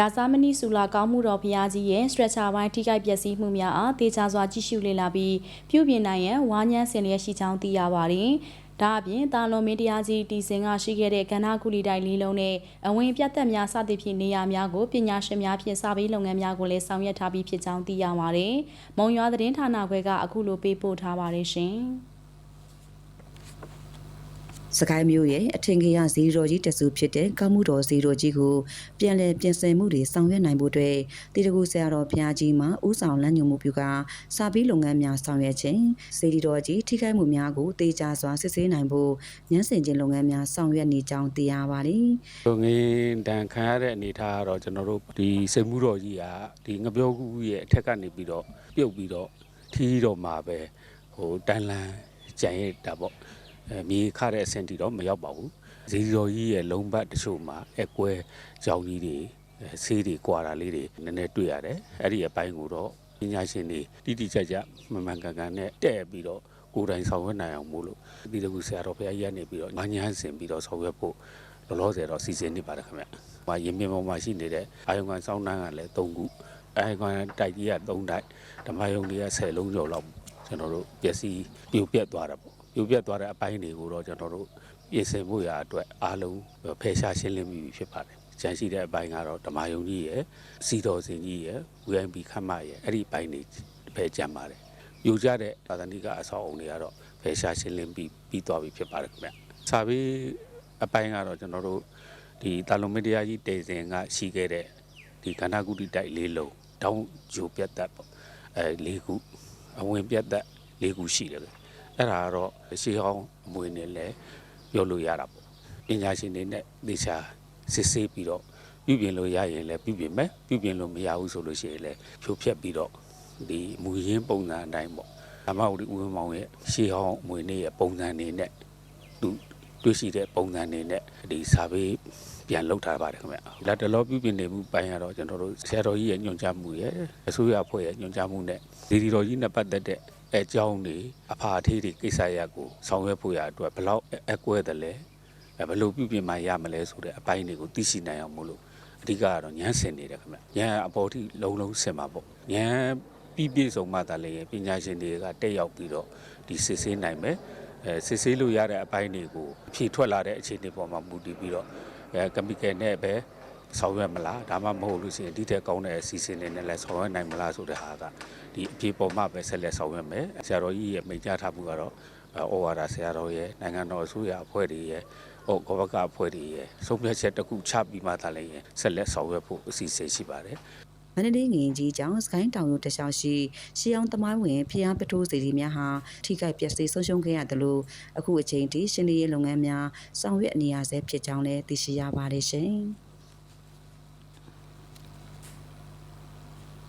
ပြာစာမဏိဆူလာကောင်းမှုတော်ဘုရားကြီးရဲ့ stretcher ပိုင်းထိခိုက်ပျက်စီးမှုများအားတေချာစွာကြည့်ရှုလေ့လာပြီးပြုပြင်နိုင်ရန်ဝါညန်းဆင်လျက်ရှိကြောင်းသိရပါတယ်။ဒါအပြင်တာလွန်မင်းတရားကြီးတီစင်ကရှိခဲ့တဲ့ကဏ္ဍကူလီတိုက်လေးလုံးနဲ့အဝင်ပြတ်သက်များစသဖြင့်နေရာများကိုပညာရှင်များဖြင့်စာပေးလုပ်ငန်းများကိုလည်းဆောင်ရွက်ထားပြီးဖြစ်ကြောင်းသိရပါတယ်။မုံရွာသတင်းဌာနခွဲကအခုလိုပေးပို့ထားပါတယ်ရှင်။ စကိုင်းမျိုးရဲ့အထင်ကြီးရဇီရိုကြီးတဆူဖြစ်တဲ့ကောင်းမှုတော်ဇီရိုကြီးကိုပြန်လည်ပြင်ဆင်မှုတွေဆောင်ရွက်နိုင်ဖို့အတွက်တေတကူဆရာတော်ဘုရားကြီးမှဥဆောင်လမ်းညွှန်မှုပြုကစာပြီးလုပ်ငန်းများဆောင်ရွက်ခြင်းစေတီတော်ကြီးထိခိုက်မှုများကိုတေချာစွာစစ်ဆေးနိုင်ဖို့ညှန်းဆင်ခြင်းလုပ်ငန်းများဆောင်ရွက်နေကြောင်းသိရပါတယ်လူငင်းတန်ခံရတဲ့အနေအထားကတော့ကျွန်တော်တို့ဒီစိတ်မှုတော်ကြီးကဒီငပြောကူရဲ့အထက်ကနေပြီးတော့ပြုတ်ပြီးတော့ထီးတော့မှာပဲဟိုတန်လန်းကြံရတာပေါ့အဲ မြေခတဲ့အဆင့်တီတော့မရောက်ပါဘူးဇီတော်ကြီးရဲ့လုံဘတ်တချို့မှာအကွဲကြောင်ကြီးတွေအဲဆေးတွေကွာတာလေးတွေနည်းနည်းတွေ့ရတယ်အဲ့ဒီအပိုင်းကိုတော့ပညာရှင်တွေတိတိကျကျမှန်မှန်ကန်ကန်နဲ့တဲ့ပြီးတော့ကိုယ်တိုင်ဆောင်ရွက်နိုင်အောင်မို့လို့ဒီတကူဆရာတော်ဘုရားကြီးကနေပြီးတော့ငါးညန်းစင်ပြီးတော့ဆောင်ရွက်ဖို့လောလောဆယ်တော့စီစဉ်နေပါတယ်ခင်ဗျ။ဟိုရင်မြင်ပေါ်မှာရှိနေတဲ့အာယုံကန်စောင်းနှန်းကလည်း3ခုအာယုံကန်တိုက်ကြီးက3တိုက်ဓမ္မယုံတွေက10လုံးကျော်လောက်ကျွန်တော်တို့ပျက်စီးပြိုပြက်သွားတာပေါ့။ပြိုပြက်သွားတဲ့အပိုင်းတွေကိုတော့ကျွန်တော်တို့ပြင်ဆင်ဖို့ရအတွက်အားလုံးဖယ်ရှားရှင်းလင်းပြီးဖြစ်ပါတယ်။ကျန်ရှိတဲ့အပိုင်းကတော့ဓမ္မယုံကြီးရဲ့စီတော်စင်ကြီးရဲ့ VIP ခမ်းမရဲ့အဲ့ဒီအပိုင်းတွေပဲကြံပါတယ်။ယူကြတဲ့သာသနိကအဆောက်အုံတွေကတော့ဖယ်ရှားရှင်းလင်းပြီးပြီးသွားပြီဖြစ်ပါတယ်ခင်ဗျ။စာပေအပိုင်းကတော့ကျွန်တော်တို့ဒီတာလုံမီဒီယာကြီးတေစင်ကရှိခဲ့တဲ့ဒီကန္နာကုတိတိုက်လေးလုံးတောင်းဂျိုပြတ်သက်ပေါ့အဲလေးခုအဝင်ပြတ်သက်လေးခုရှိတယ်ပဲ အဲ့ဒါကတော့ရှေးဟောင်းအမွေနဲ့လည်းပြောလို့ရတာပေါ့ပညာရှင်တွေနဲ့သေချာစစ်ဆေးပြီးတော့ပြုပြင်လို့ရရင်လည်းပြုပြင်မယ်ပြုပြင်လို့မရဘူးဆိုလို့ရှိရင်လည်းဖြိုဖျက်ပြီးတော့ဒီမူရင်းပုံစံအတိုင်းပေါ့ဓမ္မဥဒိဦးဝင်းမောင်ရဲ့ရှေးဟောင်းအမွေနဲ့ရဲ့ပုံစံတွေနဲ့သူတွေ့ရှိတဲ့ပုံစံတွေနဲ့ဒီစာပေပြန်လောက်ထားပါတယ်ခင်ဗျ။လက်တလောပြုပြင်နေမှုပိုင်းကတော့ကျွန်တော်တို့ဆရာတော်ကြီးရဲ့ညွှန်ကြားမှုရဲ့အစိုးရအဖွဲ့ရဲ့ညွှန်ကြားမှုနဲ့ဒီဒီတော်ကြီးနဲ့ပတ်သက်တဲ့ အကြောင်းတွေအဖာအထေးတွေကိစ္စရပ်ကိုဆောင်ရွက်ဖို့ရအတွက်ဘယ်လောက်အကွဲတယ်လဲအဲဘယ်လိုပြုပြင်မှရမလဲဆိုတဲ့အပိုင်းတွေကိုသိရှိနိုင်အောင်မို့လို့အဓိကကတော့ညှန်းဆင်နေတယ်ခင်ဗျ။ညှန်းအပေါ်ထိလုံးလုံးဆင်ပါပေါ့။ညှန်းပြီးပြည့်စုံမှသာလေပညာရှင်တွေကတက်ရောက်ပြီးတော့ဒီစစ်ဆေးနိုင်မယ်။အဲစစ်ဆေးလို့ရတဲ့အပိုင်းတွေကိုဖြည့်ထွက်လာတဲ့အခြေအနေပေါ်မှာမူတည်ပြီးတော့အဲကမီကယ်နဲ့ပဲ ဆောင်ရွက်မလားဒါမှမဟုတ်လို့ရှိရင်ဒီတဲ့ကောင်းတဲ့အစီအစဉ်တွေနဲ့လည်းဆောင်ရွက်နိုင်မလားဆိုတဲ့ဟာကဒီအပြေပေါ်မှာပဲဆက်လက်ဆောင်ရွက်မယ်ဆရာတော်ကြီးရဲ့မိန့်ကြားထားမှုကတော့ဩဝါဒဆရာတော်ရဲ့နိုင်ငံတော်အစိုးရအဖွဲ့တွေရဲ့ဟိုကဘကအဖွဲ့တွေရဲ့ဆုံးဖြတ်ချက်တစ်ခုချပြီးမှသာလည်းဆက်လက်ဆောင်ရွက်ဖို့အစီအစဉ်ရှိပါတယ်မန္တလေးငင်ကြီးကျောင်းစကိုင်းတောင်ရုံတခြားရှိရှီအောင်သမိုင်းဝင်ဖျားပထိုးစီတီများဟာထိခိုက်ပျက်စီးဆုံးရှုံးခဲ့ရတယ်လို့အခုအချိန်ထိရှင်းလင်းရေးလုပ်ငန်းများဆောင်ရွက်နေရဆဲဖြစ်ကြောင်းလည်းသိရှိရပါတယ်ရှင်။